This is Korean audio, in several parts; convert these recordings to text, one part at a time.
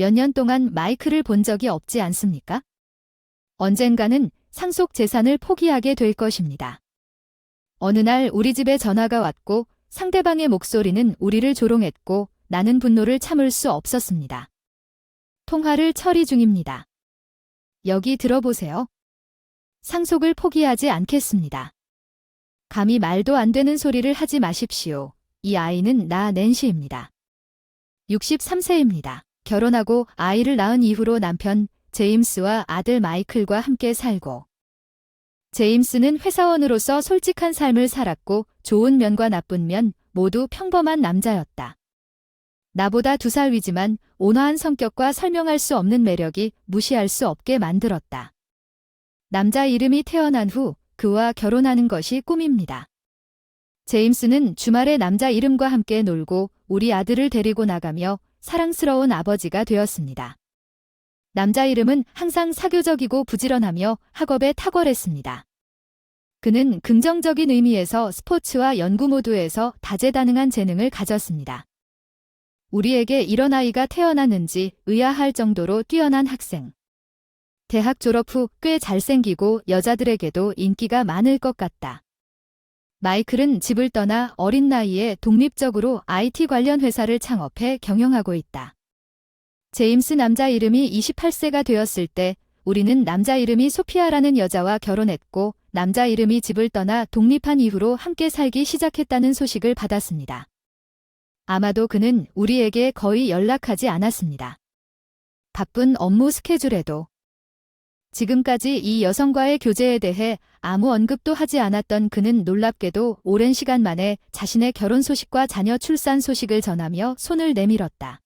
몇 년 동안 마이크를 본 적이 없지 않습니까? 언젠가는 상속 재산을 포기하게 될 것입니다. 어느 날 우리 집에 전화가 왔고 상대방의 목소리는 우리를 조롱했고 나는 분노를 참을 수 없었습니다. 통화를 처리 중입니다. 여기 들어보세요. 상속을 포기하지 않겠습니다. 감히 말도 안 되는 소리를 하지 마십시오. 이 아이는 나 낸시입니다. 63세입니다. 결혼하고 아이를 낳은 이후로 남편 제임스와 아들 마이클과 함께 살고 제임스는 회사원으로서 솔직한 삶을 살았고 좋은 면과 나쁜 면 모두 평범한 남자였다. 나보다 두 살 위지만 온화한 성격과 설명할 수 없는 매력이 무시할 수 없게 만들었다. 남자 이름이 태어난 후 그와 결혼하는 것이 꿈입니다. 제임스는 주말에 남자 이름과 함께 놀고 우리 아들을 데리고 나가며 사랑스러운 아버지가 되었습니다. 남자 이름은 항상 사교적이고 부지런하며 학업에 탁월했습니다. 그는 긍정적인 의미에서 스포츠와 연구 모두에서 다재다능한 재능을 가졌습니다. 우리에게 이런 아이가 태어났는지 의아할 정도로 뛰어난 학생. 대학 졸업 후 꽤 잘생기고 여자들에게도 인기가 많을 것 같다. 마이클은 집을 떠나 어린 나이에 독립적으로 IT 관련 회사를 창업해 경영하고 있다. 제임스 남자 이름이 28세가 되었을 때 우리는 남자 이름이 소피아라는 여자와 결혼했고 남자 이름이 집을 떠나 독립한 이후로 함께 살기 시작했다는 소식을 받았습니다. 아마도 그는 우리에게 거의 연락하지 않았습니다. 바쁜 업무 스케줄에도 지금까지 이 여성과의 교제에 대해 아무 언급도 하지 않았던 그는 놀랍게도 오랜 시간 만에 자신의 결혼 소식과 자녀 출산 소식을 전하며 손을 내밀었다.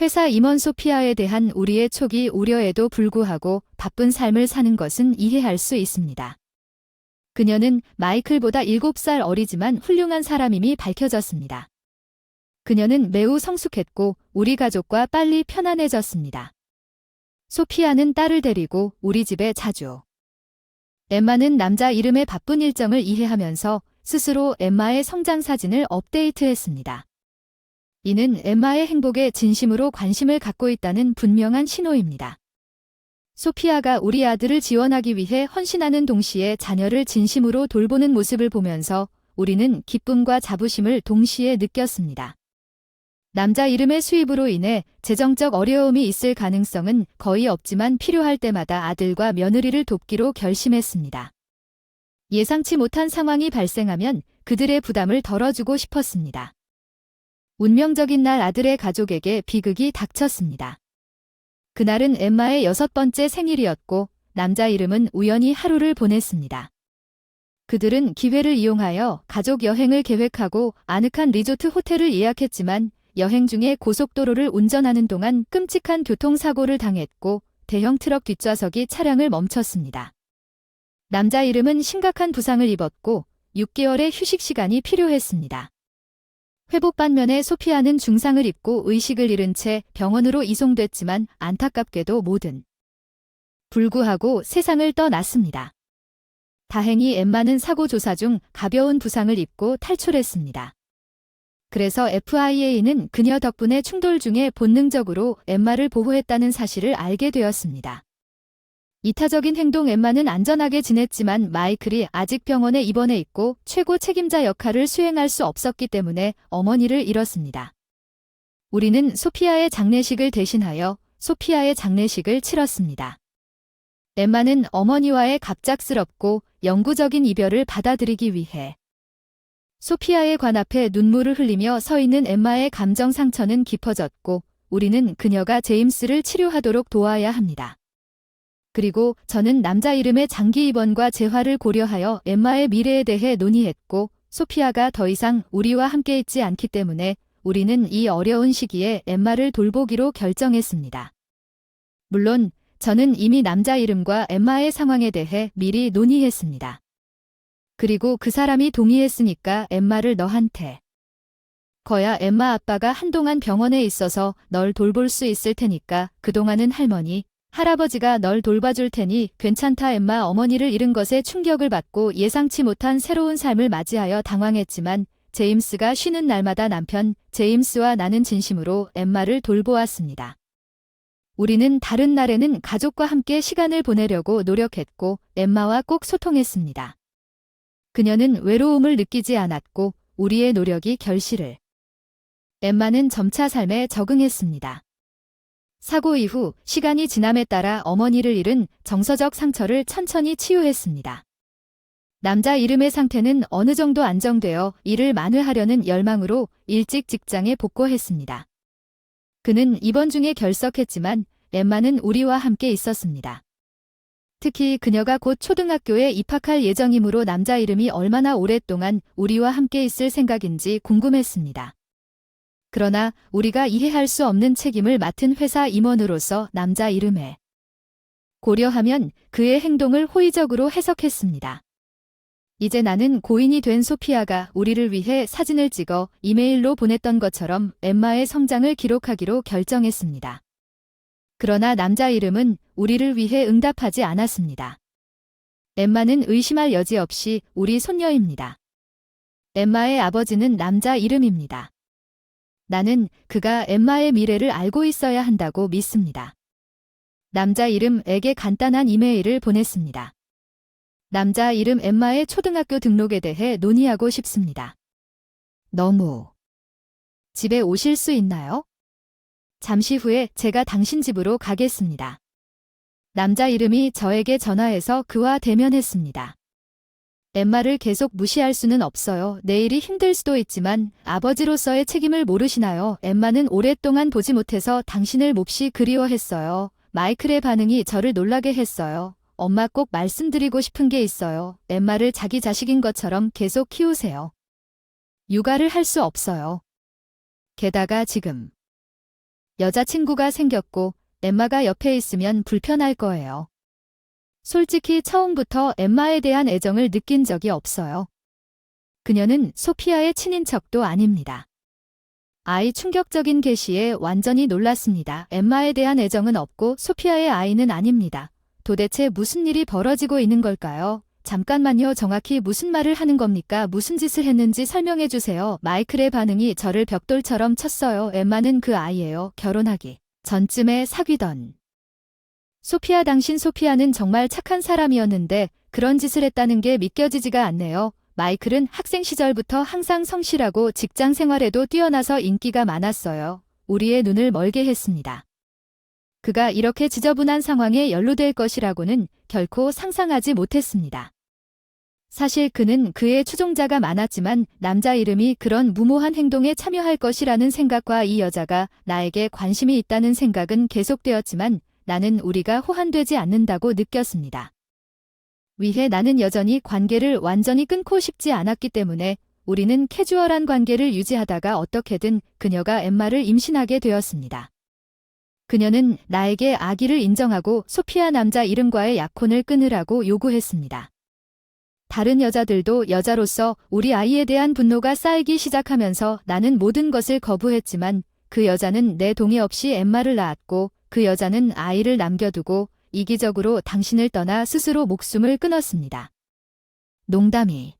회사 임원 소피아에 대한 우리의 초기 우려에도 불구하고 바쁜 삶을 사는 것은 이해할 수 있습니다. 그녀는 마이클보다 7살 어리지만 훌륭한 사람임이 밝혀졌습니다. 그녀는 매우 성숙했고 우리 가족과 빨리 편안해졌습니다. 소피아는 딸을 데리고 우리 집에 자주. 엠마는 남자 이름의 바쁜 일정을 이해하면서 스스로 엠마의 성장 사진을 업데이트했습니다. 이는 엠마의 행복에 진심으로 관심을 갖고 있다는 분명한 신호입니다. 소피아가 우리 아들을 지원하기 위해 헌신하는 동시에 자녀를 진심으로 돌보는 모습을 보면서 우리는 기쁨과 자부심을 동시에 느꼈습니다. 남자 이름의 수입으로 인해 재정적 어려움이 있을 가능성은 거의 없지만 필요할 때마다 아들과 며느리를 돕기로 결심했습니다. 예상치 못한 상황이 발생하면 그들의 부담을 덜어주고 싶었습니다. 운명적인 날 아들의 가족에게 비극이 닥쳤습니다. 그날은 엠마의 여섯 번째 생일이었고 남자 이름은 우연히 하루를 보냈습니다. 그들은 기회를 이용하여 가족 여행을 계획하고 아늑한 리조트 호텔을 예약했지만 여행 중에 고속도로를 운전하는 동안 끔찍한 교통사고를 당했고 대형 트럭 뒷좌석이 차량을 멈췄습니다. 남자 이름은 심각한 부상을 입었고 6개월의 휴식 시간이 필요했습니다. 회복 반면에 소피아는 중상을 입고 의식을 잃은 채 병원으로 이송됐지만 안타깝게도 모든 불구하고 세상을 떠났습니다. 다행히 엠마는 사고 조사 중 가벼운 부상을 입고 탈출했습니다. 그래서 FIA는 그녀 덕분에 충돌 중에 본능적으로 엠마를 보호했다는 사실을 알게 되었습니다. 이타적인 행동 엠마는 안전하게 지냈지만 마이클이 아직 병원에 입원해 있고 최고 책임자 역할을 수행할 수 없었기 때문에 어머니를 잃었습니다. 우리는 소피아의 장례식을 대신하여 소피아의 장례식을 치렀습니다. 엠마는 어머니와의 갑작스럽고 영구적인 이별을 받아들이기 위해 소피아의 관 앞에 눈물을 흘리며 서 있는 엠마의 감정 상처는 깊어졌고 우리는 그녀가 제임스를 치료하도록 도와야 합니다. 그리고 저는 남자 이름의 장기 입원과 재활을 고려하여 엠마의 미래에 대해 논의했고 소피아가 더 이상 우리와 함께 있지 않기 때문에 우리는 이 어려운 시기에 엠마를 돌보기로 결정했습니다. 물론 저는 이미 남자 이름과 엠마의 상황에 대해 미리 논의했습니다. 그리고 그 사람이 동의했으니까 엠마를 너한테. 거야 엠마 아빠가 한동안 병원에 있어서 널 돌볼 수 있을 테니까 그동안은 할머니, 할아버지가 널 돌봐줄 테니 괜찮다 엠마 어머니를 잃은 것에 충격을 받고 예상치 못한 새로운 삶을 맞이하여 당황했지만 제임스가 쉬는 날마다 남편 제임스와 나는 진심으로 엠마를 돌보았습니다. 우리는 다른 날에는 가족과 함께 시간을 보내려고 노력했고 엠마와 꼭 소통했습니다. 그녀는 외로움을 느끼지 않았고 우리의 노력이 결실을. 엠마는 점차 삶에 적응했습니다. 사고 이후 시간이 지남에 따라 어머니를 잃은 정서적 상처를 천천히 치유했습니다. 남자 이름의 상태는 어느 정도 안정되어 일을 만회하려는 열망으로 일찍 직장에 복귀했습니다. 그는 입원 중에 결석했지만 엠마는 우리와 함께 있었습니다. 특히 그녀가 곧 초등학교에 입학할 예정이므로 남자 이름이 얼마나 오랫동안 우리와 함께 있을 생각인지 궁금했습니다. 그러나 우리가 이해할 수 없는 책임을 맡은 회사 임원으로서 남자 이름에 고려하면 그의 행동을 호의적으로 해석했습니다. 이제 나는 고인이 된 소피아가 우리를 위해 사진을 찍어 이메일로 보냈던 것처럼 엠마의 성장을 기록하기로 결정했습니다. 그러나 남자 이름은 우리를 위해 응답하지 않았습니다. 엠마는 의심할 여지 없이 우리 손녀입니다. 엠마의 아버지는 남자 이름입니다. 나는 그가 엠마의 미래를 알고 있어야 한다고 믿습니다. 남자 이름에게 간단한 이메일을 보냈습니다. 남자 이름 엠마의 초등학교 등록에 대해 논의하고 싶습니다. 너무. 집에 오실 수 있나요? 잠시 후에 제가 당신 집으로 가겠습니다. 남자 이름이 저에게 전화해서 그와 대면했습니다. 엠마를 계속 무시할 수는 없어요. 내일이 힘들 수도 있지만 아버지로서의 책임을 모르시나요? 엠마는 오랫동안 보지 못해서 당신을 몹시 그리워했어요. 마이클의 반응이 저를 놀라게 했어요. 엄마 꼭 말씀드리고 싶은 게 있어요. 엠마를 자기 자식인 것처럼 계속 키우세요. 육아를 할 수 없어요. 게다가 지금 여자친구가 생겼고 엠마가 옆에 있으면 불편할 거예요. 솔직히 처음부터 엠마에 대한 애정을 느낀 적이 없어요. 그녀는 소피아의 친인척도 아닙니다. 아이 충격적인 계시에 완전히 놀랐습니다. 엠마에 대한 애정은 없고 소피아의 아이는 아닙니다. 도대체 무슨 일이 벌어지고 있는 걸까요? 잠깐만요. 정확히 무슨 말을 하는 겁니까? 무슨 짓을 했는지 설명해 주세요. 마이클의 반응이 저를 벽돌처럼 쳤어요. 엠마는 그 아이예요. 결혼하기 전쯤에 사귀던. 소피아 당신 소피아는 정말 착한 사람이었는데 그런 짓을 했다는 게 믿겨지지가 않네요. 마이클은 학생 시절부터 항상 성실하고 직장 생활에도 뛰어나서 인기가 많았어요. 우리의 눈을 멀게 했습니다. 그가 이렇게 지저분한 상황에 연루될 것이라고는 결코 상상하지 못했습니다. 사실 그는 그의 추종자가 많았지만 남자 이름이 그런 무모한 행동에 참여할 것이라는 생각과 이 여자가 나에게 관심이 있다는 생각은 계속되었지만 나는 우리가 호환되지 않는다고 느꼈습니다. 위해 나는 여전히 관계를 완전히 끊고 싶지 않았기 때문에 우리는 캐주얼한 관계를 유지하다가 어떻게든 그녀가 엠마를 임신하게 되었습니다. 그녀는 나에게 아기를 인정하고 소피아 남자 이름과의 약혼을 끊으라고 요구했습니다. 다른 여자들도 여자로서 우리 아이에 대한 분노가 쌓이기 시작하면서 나는 모든 것을 거부했지만 그 여자는 내 동의 없이 엠마를 낳았고 그 여자는 아이를 남겨두고 이기적으로 당신을 떠나 스스로 목숨을 끊었습니다. 농담이.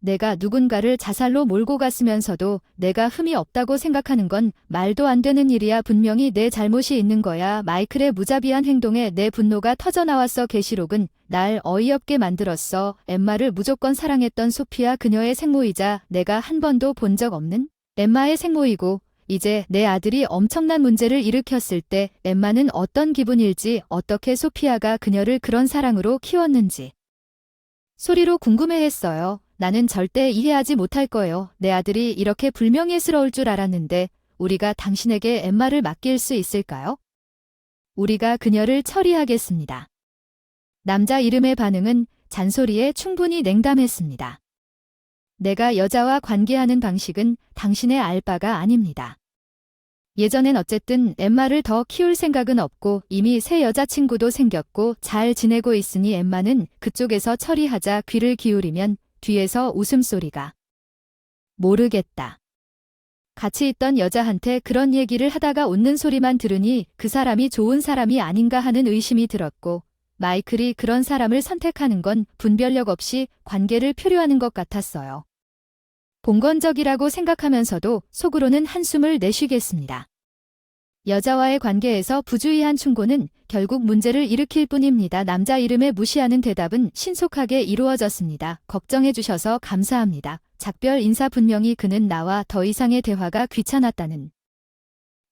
내가 누군가를 자살로 몰고 갔으면서도 내가 흠이 없다고 생각하는 건 말도 안 되는 일이야. 분명히 내 잘못이 있는 거야. 마이클의 무자비한 행동에 내 분노가 터져나왔어. 게시록은 날 어이없게 만들었어. 엠마를 무조건 사랑했던 소피아 그녀의 생모이자 내가 한 번도 본 적 없는 엠마의 생모이고 이제 내 아들이 엄청난 문제를 일으켰을 때 엠마는 어떤 기분일지 어떻게 소피아가 그녀를 그런 사랑으로 키웠는지 소리로 궁금해했어요. 나는 절대 이해하지 못할 거예요. 내 아들이 이렇게 불명예스러울 줄 알았는데 우리가 당신에게 엠마를 맡길 수 있을까요? 우리가 그녀를 처리하겠습니다. 남자 이름의 반응은 잔소리에 충분히 냉담했습니다. 내가 여자와 관계하는 방식은 당신의 알 바가 아닙니다. 예전엔 어쨌든 엠마를 더 키울 생각은 없고 이미 새 여자친구도 생겼고 잘 지내고 있으니 엠마는 그쪽에서 처리하자 귀를 기울이면 뒤에서 웃음소리가. 모르겠다. 같이 있던 여자한테 그런 얘기를 하다가 웃는 소리만 들으니 그 사람이 좋은 사람이 아닌가 하는 의심이 들었고 마이클이 그런 사람을 선택하는 건 분별력 없이 관계를 표류하는 것 같았어요. 봉건적이라고 생각하면서도 속으로는 한숨을 내쉬겠습니다. 여자와의 관계에서 부주의한 충고는 결국 문제를 일으킬 뿐입니다. 남자 이름에 무시하는 대답은 신속하게 이루어졌습니다. 걱정해 주셔서 감사합니다. 작별 인사 분명히 그는 나와 더 이상의 대화가 귀찮았다는.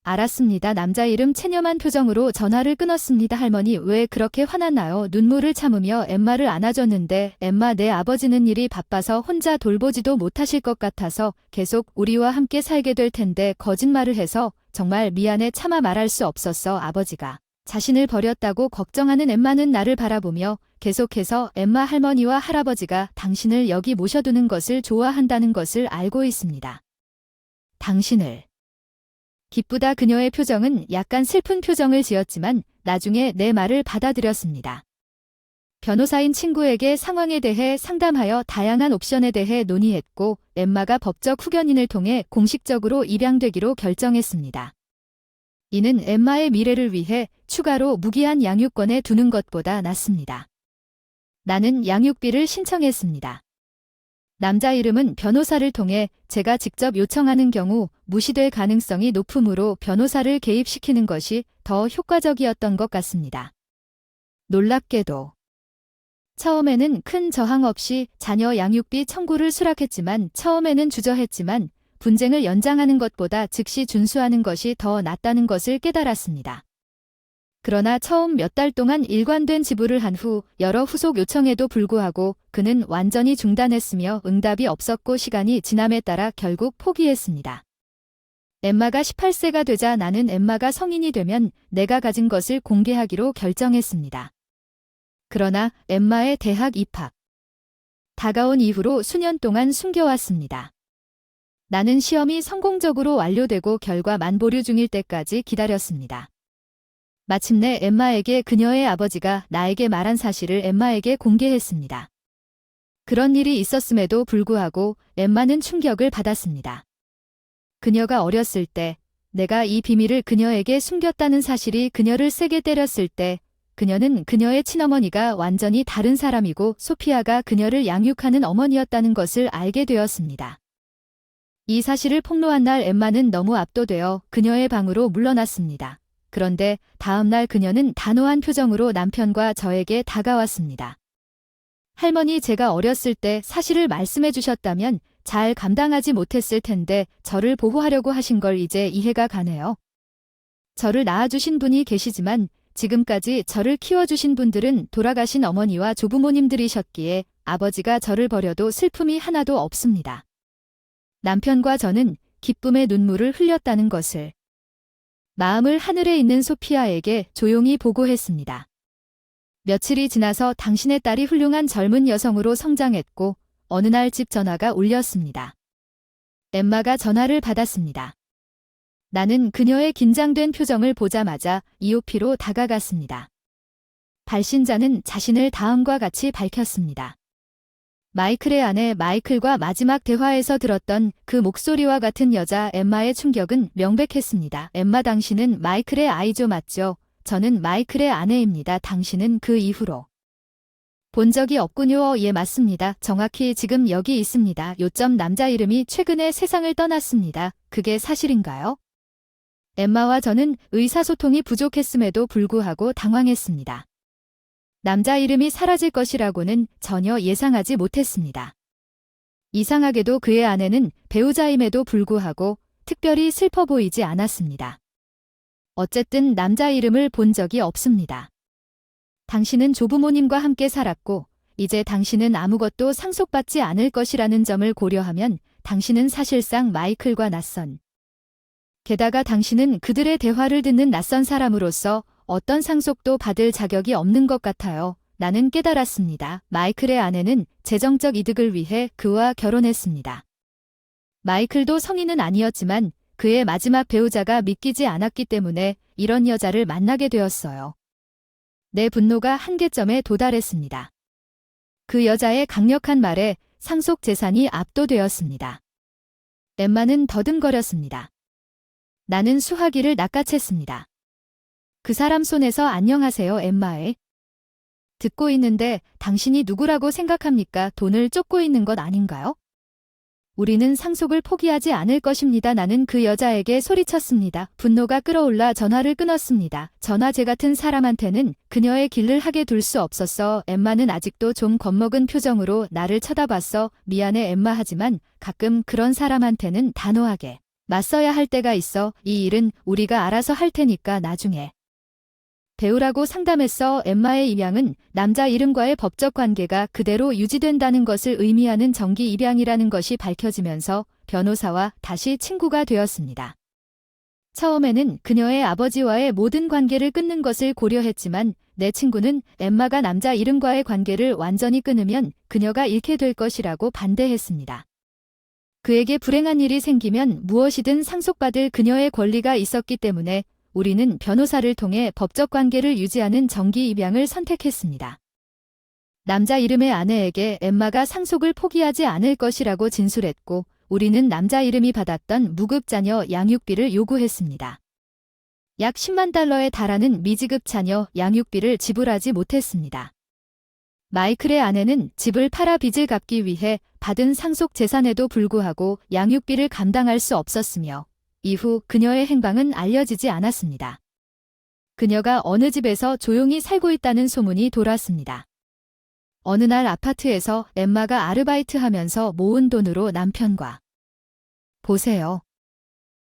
알았습니다. 남자 이름 체념한 표정으로 전화를 끊었습니다. 할머니 왜 그렇게 화났나요? 눈물을 참으며 엠마를 안아줬는데 엠마 내 아버지는 일이 바빠서 혼자 돌보지도 못하실 것 같아서 계속 우리와 함께 살게 될 텐데 거짓말을 해서 정말 미안해 차마 말할 수 없었어 아버지가. 자신을 버렸다고 걱정하는 엠마는 나를 바라보며 계속해서 엠마 할머니와 할아버지가 당신을 여기 모셔두는 것을 좋아한다는 것을 알고 있습니다. 당신을. 기쁘다 그녀의 표정은 약간 슬픈 표정을 지었지만 나중에 내 말을 받아들였습니다. 변호사인 친구에게 상황에 대해 상담하여 다양한 옵션에 대해 논의했고 엠마가 법적 후견인을 통해 공식적으로 입양되기로 결정했습니다. 이는 엠마의 미래를 위해 추가로 무기한 양육권에 두는 것보다 낫습니다. 나는 양육비를 신청했습니다. 남자 이름은 변호사를 통해 제가 직접 요청하는 경우 무시될 가능성이 높으므로 변호사를 개입시키는 것이 더 효과적이었던 것 같습니다. 놀랍게도 처음에는 큰 저항 없이 자녀 양육비 청구를 수락했지만 처음에는 주저했지만 분쟁을 연장하는 것보다 즉시 준수하는 것이 더 낫다는 것을 깨달았습니다. 그러나 처음 몇 달 동안 일관된 지불을 한 후 여러 후속 요청에도 불구하고 그는 완전히 중단했으며 응답이 없었고 시간이 지남에 따라 결국 포기했습니다. 엠마가 18세가 되자 나는 엠마가 성인이 되면 내가 가진 것을 공개하기로 결정했습니다. 그러나 엠마의 대학 입학. 다가온 이후로 수년 동안 숨겨왔습니다. 나는 시험이 성공적으로 완료되고 결과 만보류 중일 때까지 기다렸습니다. 마침내 엠마에게 그녀의 아버지가 나에게 말한 사실을 엠마에게 공개했습니다. 그런 일이 있었음에도 불구하고 엠마는 충격을 받았습니다. 그녀가 어렸을 때 내가 이 비밀을 그녀에게 숨겼다는 사실이 그녀를 세게 때렸을 때 그녀는 그녀의 친어머니가 완전히 다른 사람이고 소피아가 그녀를 양육하는 어머니였다는 것을 알게 되었습니다. 이 사실을 폭로한 날 엠마는 너무 압도되어 그녀의 방으로 물러났습니다. 그런데 다음날 그녀는 단호한 표정으로 남편과 저에게 다가왔습니다. 할머니 제가 어렸을 때 사실을 말씀해 주셨다면 잘 감당하지 못했을 텐데 저를 보호하려고 하신 걸 이제 이해가 가네요. 저를 낳아주신 분이 계시지만 지금까지 저를 키워주신 분들은 돌아가신 어머니와 조부모님들이셨기에 아버지가 저를 버려도 슬픔이 하나도 없습니다. 남편과 저는 기쁨의 눈물을 흘렸다는 것을 마음을 하늘에 있는 소피아에게 조용히 보고했습니다. 며칠이 지나서 당신의 딸이 훌륭한 젊은 여성으로 성장했고 어느 날 집 전화가 울렸습니다. 엠마가 전화를 받았습니다. 나는 그녀의 긴장된 표정을 보자마자 이오피로 다가갔습니다. 발신자는 자신을 다음과 같이 밝혔습니다. 마이클의 아내 마이클과 마지막 대화에서 들었던 그 목소리와 같은 여자 엠마의 충격은 명백했습니다. 엠마 당신은 마이클의 아이죠 맞죠? 저는 마이클의 아내입니다. 당신은 그 이후로 본 적이 없군요. 예, 맞습니다. 정확히 지금 여기 있습니다. 요점 남자 이름이 최근에 세상을 떠났습니다. 그게 사실인가요? 엠마와 저는 의사소통이 부족했음에도 불구하고 당황했습니다. 남자 이름이 사라질 것이라고는 전혀 예상하지 못했습니다. 이상하게도 그의 아내는 배우자임에도 불구하고 특별히 슬퍼 보이지 않았습니다. 어쨌든 남자 이름을 본 적이 없습니다. 당신은 조부모님과 함께 살았고, 이제 당신은 아무것도 상속받지 않을 것이라는 점을 고려하면 당신은 사실상 마이클과 낯선. 게다가 당신은 그들의 대화를 듣는 낯선 사람으로서 어떤 상속도 받을 자격이 없는 것 같아요. 나는 깨달았습니다. 마이클의 아내는 재정적 이득을 위해 그와 결혼했습니다. 마이클도 성인은 아니었지만 그의 마지막 배우자가 믿기지 않았기 때문에 이런 여자를 만나게 되었어요. 내 분노가 한계점에 도달했습니다. 그 여자의 강력한 말에 상속 재산이 압도되었습니다. 엠마는 더듬거렸습니다. 나는 수화기를 낚아챘습니다. 그 사람 손에서 안녕하세요 엠마에. 듣고 있는데 당신이 누구라고 생각합니까? 돈을 쫓고 있는 것 아닌가요? 우리는 상속을 포기하지 않을 것입니다. 나는 그 여자에게 소리쳤습니다. 분노가 끌어올라 전화를 끊었습니다. 전화제 같은 사람한테는 그녀의 길을 하게 둘 수 없었어. 엠마는 아직도 좀 겁먹은 표정으로 나를 쳐다봤어. 미안해 엠마 하지만 가끔 그런 사람한테는 단호하게 맞서야 할 때가 있어. 이 일은 우리가 알아서 할 테니까 나중에. 배우라고 상담했어. 엠마의 입양은 남자 이름과의 법적 관계가 그대로 유지된다는 것을 의미하는 정기 입양이라는 것이 밝혀지면서 변호사와 다시 친구가 되었습니다. 처음에는 그녀의 아버지와의 모든 관계를 끊는 것을 고려했지만 내 친구는 엠마가 남자 이름과의 관계를 완전히 끊으면 그녀가 잃게 될 것이라고 반대했습니다. 그에게 불행한 일이 생기면 무엇이든 상속받을 그녀의 권리가 있었기 때문에 우리는 변호사를 통해 법적 관계를 유지하는 정기 입양을 선택했습니다. 남자 이름의 아내에게 엠마가 상속을 포기하지 않을 것이라고 진술했고 우리는 남자 이름이 받았던 무급 자녀 양육비를 요구했습니다. 약 10만 달러에 달하는 미지급 자녀 양육비를 지불하지 못했습니다. 마이클의 아내는 집을 팔아 빚을 갚기 위해 받은 상속 재산에도 불구하고 양육비를 감당할 수 없었으며 이후 그녀의 행방은 알려지지 않았습니다. 그녀가 어느 집에서 조용히 살고 있다는 소문이 돌았습니다. 어느 날 아파트에서 엠마가 아르바이트 하면서 모은 돈으로 남편과 보세요.